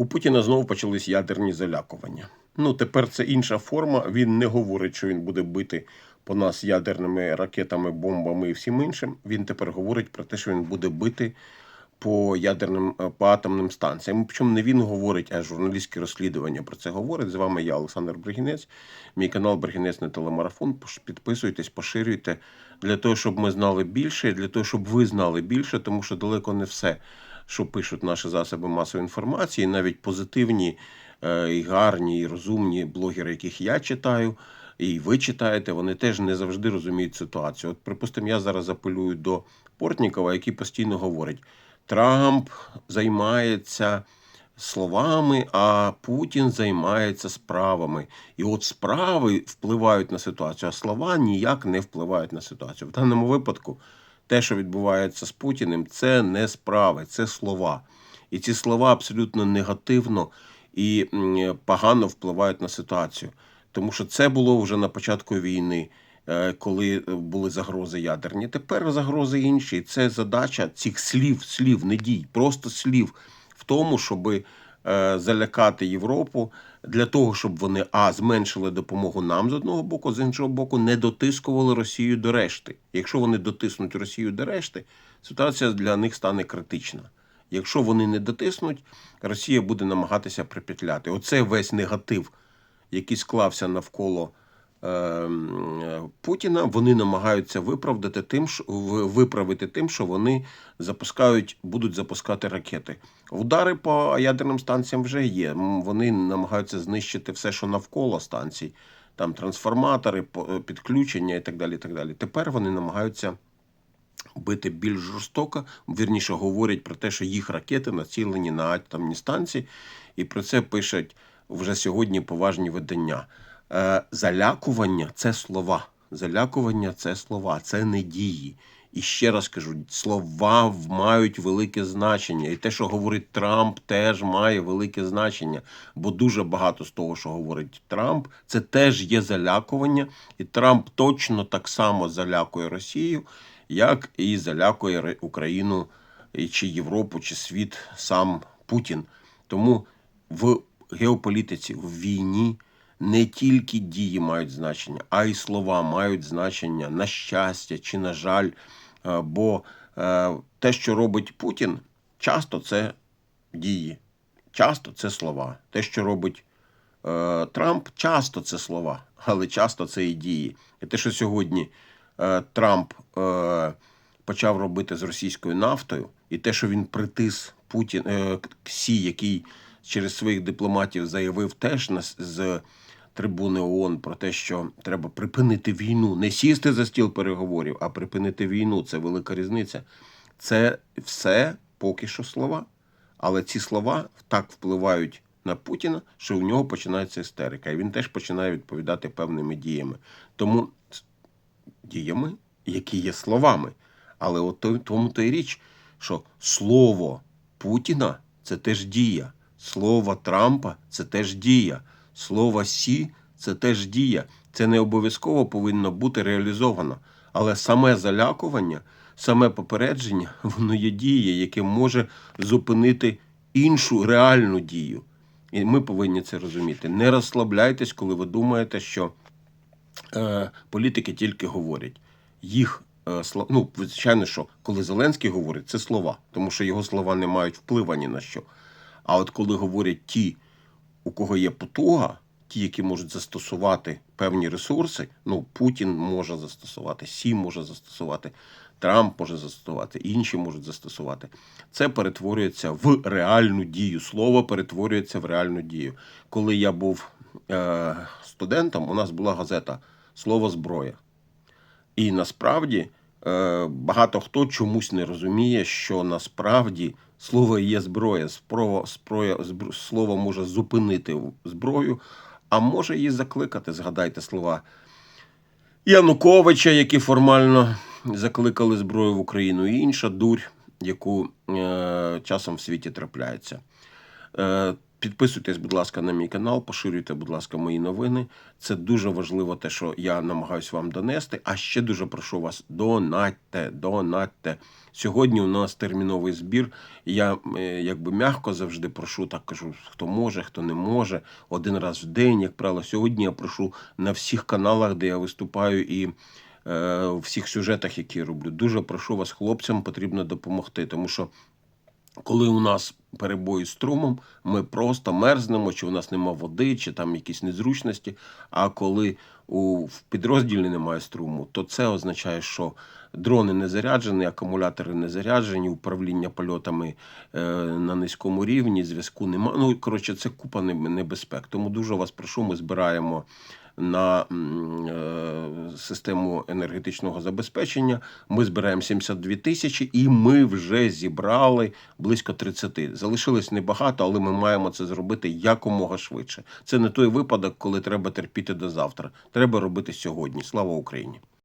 У Путіна знову почались ядерні залякування. Ну, тепер це інша форма. Він не говорить, що він буде бити по нас ядерними ракетами, бомбами і всім іншим. Він тепер говорить про те, що він буде бити по ядерним е, по атомним станціям. Причому не він говорить, а журналістське розслідування про це говорить. З вами я, Олександр Бригінець. Мій канал Бригінець не телемарафон. Підписуйтесь, поширюйте для того, щоб ми знали більше, для того, щоб ви знали більше, тому що далеко не все, що пишуть наші засоби масової інформації, навіть позитивні е, і гарні, і розумні блогери, яких я читаю. І ви читаєте, вони теж не завжди розуміють ситуацію. От, припустимо, я зараз апелюю до Портнікова, який постійно говорить: Трамп займається словами, а Путін займається справами. І от справи впливають на ситуацію, а слова ніяк не впливають на ситуацію. В даному випадку те, що відбувається з Путіним, це не справи, це слова. І ці слова абсолютно негативно і погано впливають на ситуацію. Тому що це було вже на початку війни, е, коли були загрози ядерні. Тепер загрози інші. Це задача цих слів, слів, не дій, просто слів в тому, щоб залякати Європу для того, щоб вони а зменшили допомогу нам з одного боку, з іншого боку, не дотискували Росію до решти. Якщо вони дотиснуть Росію до решти, ситуація для них стане критична. Якщо вони не дотиснуть, Росія буде намагатися припетляти. Оце весь негатив, який склався навколо е, е, Путіна. Вони намагаються виправдати тим, виправити тим, що вони запускають, будуть запускати ракети. Удари по ядерним станціям вже є. Вони намагаються знищити все, що навколо станцій, там трансформатори, е, підключення і так далі. І так далі. Тепер вони намагаються бити більш жорстоко, вірніше говорять про те, що їх ракети націлені на атомні станції, і про це пишуть вже сьогодні поважні видання. Е, залякування це слова. Залякування це слова, це не дії. І ще раз кажу, слова мають велике значення. І те, що говорить Трамп, теж має велике значення. Бо дуже багато з того, що говорить Трамп, це теж є залякування. І Трамп точно так само залякує Росію, як і залякує Україну чи Європу, чи світ сам Путін. Тому в геополітиці, в війні не тільки дії мають значення, а й слова мають значення на щастя чи на жаль. Е, Бо е, те, що робить Путін, часто це дії, часто це слова. Те, що робить е, Трамп, часто це слова, але часто це і дії. І те, що сьогодні Трамп почав робити з російською нафтою, і те, що він притис Путін Ксі, який через своїх дипломатів заявив теж з трибуни ООН про те, що треба припинити війну, не сісти за стіл переговорів, а припинити війну. Це велика різниця. Це все поки що слова. Але ці слова так впливають на Путіна, що у нього починається істерика. І він теж починає відповідати певними діями. Тому діями, які є словами. Але от тому то й річ, що слово Путіна це теж дія, слово Трампа це теж дія, слово Сі це теж дія. Це не обов'язково повинно бути реалізовано. Але саме залякування, саме попередження, воно є діє, яке може зупинити іншу реальну дію. І ми повинні це розуміти. Не розслабляйтесь, коли ви думаєте, що е, політики тільки говорять. Їх е, сла- ну, звичайно, що коли Зеленський говорить, це слова, тому що його слова не мають впливу ні на що. А от коли говорять ті, у кого є потуга, ті, які можуть застосувати певні ресурси, ну Путін може застосувати, Сі може застосувати, Трамп може застосувати, інші можуть застосувати. Це перетворюється в реальну дію. Слово перетворюється в реальну дію. Коли я був е, студентом, у нас була газета Слово зброя. І насправді е, багато хто чомусь не розуміє, що насправді слово є зброя. Спрово, зброя збр- слово може зупинити зброю, а може її закликати. Згадайте слова Януковича, які формально закликали зброю в Україну, і інша дурь, яку е, часом в світі трапляється. Е, Підписуйтесь, будь ласка, на мій канал, поширюйте, будь ласка, мої новини. Це дуже важливо, те, що я намагаюся вам донести. А ще дуже прошу вас, донатьте, донатьте. Сьогодні у нас терміновий збір. Я е, якби м'яко завжди прошу, так кажу, хто може, хто не може. Один раз в день, як правило. Сьогодні я прошу на всіх каналах, де я виступаю, і е, в всіх сюжетах, які я роблю. Дуже прошу вас, хлопцям потрібно допомогти, тому що коли у нас перебої з струмом, ми просто мерзнемо, чи у нас нема води, чи там якісь незручності. А коли у в підрозділі немає струму, то це означає, що дрони не заряджені, акумулятори не заряджені, управління польотами е, на низькому рівні, зв'язку немає. Ну коротше, це купа небезпек. Тому дуже вас прошу, ми збираємо. На е, систему енергетичного забезпечення ми збираємо 72 тисячі, і ми вже зібрали близько 30. Залишилось небагато, але ми маємо це зробити якомога швидше. Це не той випадок, коли треба терпіти до завтра. Треба робити сьогодні. Слава Україні!